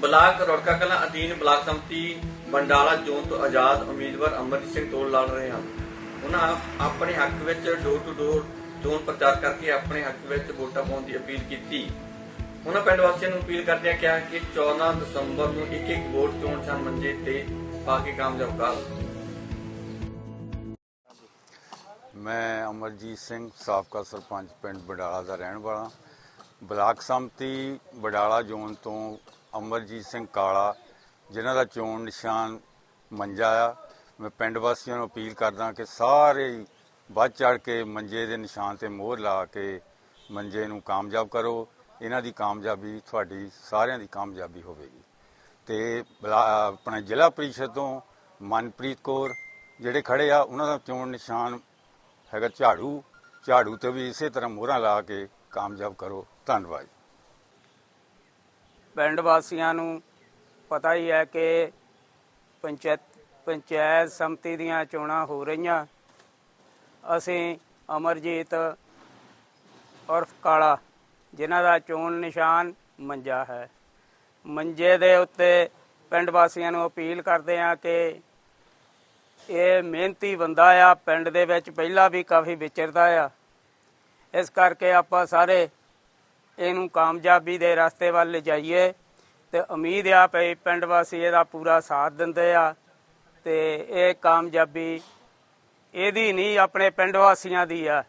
Block Rorka Kalan ਅਧੀਨ block ਸੰਮਤੀ Bandala zone ਤੋਂ ਆਜ਼ਾਦ ਉਮੀਦਵਾਰ ਅਮਰਜੀਤ ਸਿੰਘ ਤੋਲ ਲੜ ਰਹੇ ਹਨ। ਉਹਨਾਂ ਆਪਣੇ ਹੱਕ ਵਿੱਚ ਡੋਰ ਟੂ ਡੋਰ ਚੋਣ ਪ੍ਰਚਾਰ ਕਰਕੇ ਆਪਣੇ ਹੱਕ ਵਿੱਚ ਵੋਟਾਂ ਪਾਉਣ ਦੀ ਅਪੀਲ ਕੀਤੀ। ਉਹਨਾਂ ਪਿੰਡ ਵਾਸੀਆਂ ਨੂੰ ਅਪੀਲ ਕਰਦਿਆਂ ਕਿਹਾ ਕਿ 14 ਦਸੰਬਰ ਨੂੰ ਇੱਕ ਇੱਕ ਵੋਟ ਚੋਣ ਨਿਸ਼ਾਨ ਮੰਜੇ ਤੇ ਪਾ ਕੇ ਕਾਮਯਾਬ ਕਰ। ਮੈਂ ਅਮਰਜੀਤ ਸਿੰਘ, ਸਾਬਕਾ ਸਰਪੰਚ ਪਿੰਡ ਬਡਾਲਾ ਦਾ ਰਹਿਣ ਵਾਲਾ। ਬਲਾਕ ਸੰਮਤੀ ਬਡਾਲਾ ਜ਼ੋਨ ਤੋਂ ਅਮਰਜੀਤ ਸਿੰਘ ਕਾਲਾ, ਜਿਨ੍ਹਾਂ ਦਾ ਚੋਣ ਨਿਸ਼ਾਨ ਮੰਜਾ ਆ। ਮੈਂ ਪਿੰਡ ਵਾਸੀਆਂ ਨੂੰ ਅਪੀਲ ਕਰਦਾ ਕਿ ਸਾਰੇ ਵੱਧ ਚੜ ਕੇ ਮੰਜੇ ਦੇ ਨਿਸ਼ਾਨ ਤੇ ਮੋਹਰ ਲਾ ਕੇ ਮੰਜੇ ਨੂੰ ਕਾਮਯਾਬ ਕਰੋ। ਇਹਨਾਂ ਦੀ ਕਾਮਯਾਬੀ ਤੁਹਾਡੀ ਸਾਰਿਆਂ ਦੀ ਕਾਮਯਾਬੀ ਹੋਵੇਗੀ। ਤੇ ਬਲਾ- ਆਪਣਾ ਜ਼ਿਲ੍ਹਾ ਪ੍ਰੀਸ਼ਦ ਤੋਂ ਮਨਪ੍ਰੀਤ ਕੌਰ ਜਿਹੜੇ ਖੜੇ ਆ, ਉਹਨਾਂ ਦਾ ਚੋਣ ਨਿਸ਼ਾਨ ਹੈਗਾ ਝਾੜੂ। ਝਾੜੂ ਤੇ ਵੀ ਇਸੇ ਤਰ੍ਹਾਂ ਮੋਹਰਾਂ ਲਾ ਕੇ ਕਾਮਯਾਬ ਕਰੋ। ਧੰਨਵਾਦ ਪਿੰਡ ਵਾਸੀਆਂ ਨੂੰ ਪਤਾ ਹੀ ਹੈ ਕਿ ਪੰਚਾਇਤ ਪੰਚਾਇਤ ਸਮਤੀ ਦੀਆਂ ਚੋਣਾਂ ਹੋ ਰਹੀਆਂ। ਅਸੀਂ ਅਮਰਜੀਤ ਉਰਫ ਕਾਲਾ, ਜਿਨ੍ਹਾਂ ਦਾ ਚੋਣ ਨਿਸ਼ਾਨ ਮੰਜਾ ਹੈ। ਮੰਜੇ ਦੇ ਉੱਤੇ ਪਿੰਡ ਵਾਸੀਆਂ ਨੂੰ ਅਪੀਲ ਕਰਦੇ ਹਾਂ ਕਿ ਇਹ ਮਿਹਨਤੀ ਬੰਦਾ ਆ, ਪਿੰਡ ਦੇ ਵਿੱਚ ਪਹਿਲਾਂ ਵੀ ਕਾਫੀ ਵਿਚਰਦਾ ਆ। ਇਸ ਕਰਕੇ ਆਪਾਂ ਸਾਰੇ ਇਹਨੂੰ ਕਾਮਯਾਬੀ ਦੇ ਰਸਤੇ ਵੱਲ ਲਿਜਾਈਏ ਤੇ ਉਮੀਦ ਆ ਪਈ ਪਿੰਡ ਵਾਸੀ ਇਹਦਾ ਪੂਰਾ ਸਾਥ ਦਿੰਦੇ ਆ ਤੇ ਇਹ ਕਾਮਯਾਬੀ ਇਹਦੀ ਨਹੀਂ, ਆਪਣੇ ਪਿੰਡ ਵਾਸੀਆਂ ਦੀ ਆ।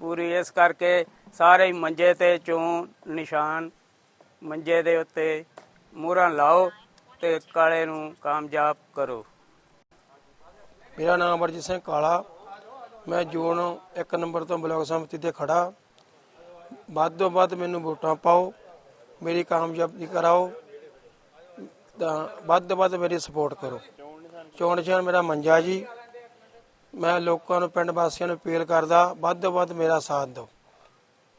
ਪੂਰੀ ਇਸ ਕਰਕੇ ਸਾਰੇ ਮੰਜੇ ਤੇ ਚੋਂ ਨਿਸ਼ਾਨ ਮੰਜੇ ਦੇ ਉੱਤੇ ਮੋਹਰਾਂ ਲਾਓ ਤੇ ਕਾਲੇ ਨੂੰ ਕਾਮਯਾਬ ਕਰੋ। ਮੇਰਾ ਨਾਮ ਅਮਰਜੀਤ ਸਿੰਘ ਕਾਲਾ। ਮੈਂ ਜੋਨ ਇੱਕ ਨੰਬਰ ਤੋਂ ਬਲਾਕ ਸਮਿਤੀ ਤੇ ਖੜਾ ਵੱਧ ਤੋਂ ਵੱਧ ਮੈਨੂੰ ਵੋਟਾਂ ਪਾਓ, ਮੇਰੀ ਕਾਮਯਾਬੀ ਕਰਾਓ, ਤਾਂ ਵੱਧ ਤੋਂ ਵੱਧ ਮੇਰੀ ਸਪੋਰਟ ਕਰੋ। ਚੋਣ ਨਿਸ਼ਾਨ ਮੇਰਾ ਮੰਜਾ ਜੀ। ਮੈਂ ਲੋਕਾਂ ਨੂੰ, ਪਿੰਡ ਵਾਸੀਆਂ ਨੂੰ ਅਪੀਲ ਕਰਦਾ, ਵੱਧ ਤੋਂ ਵੱਧ ਮੇਰਾ ਸਾਥ ਦਿਓ।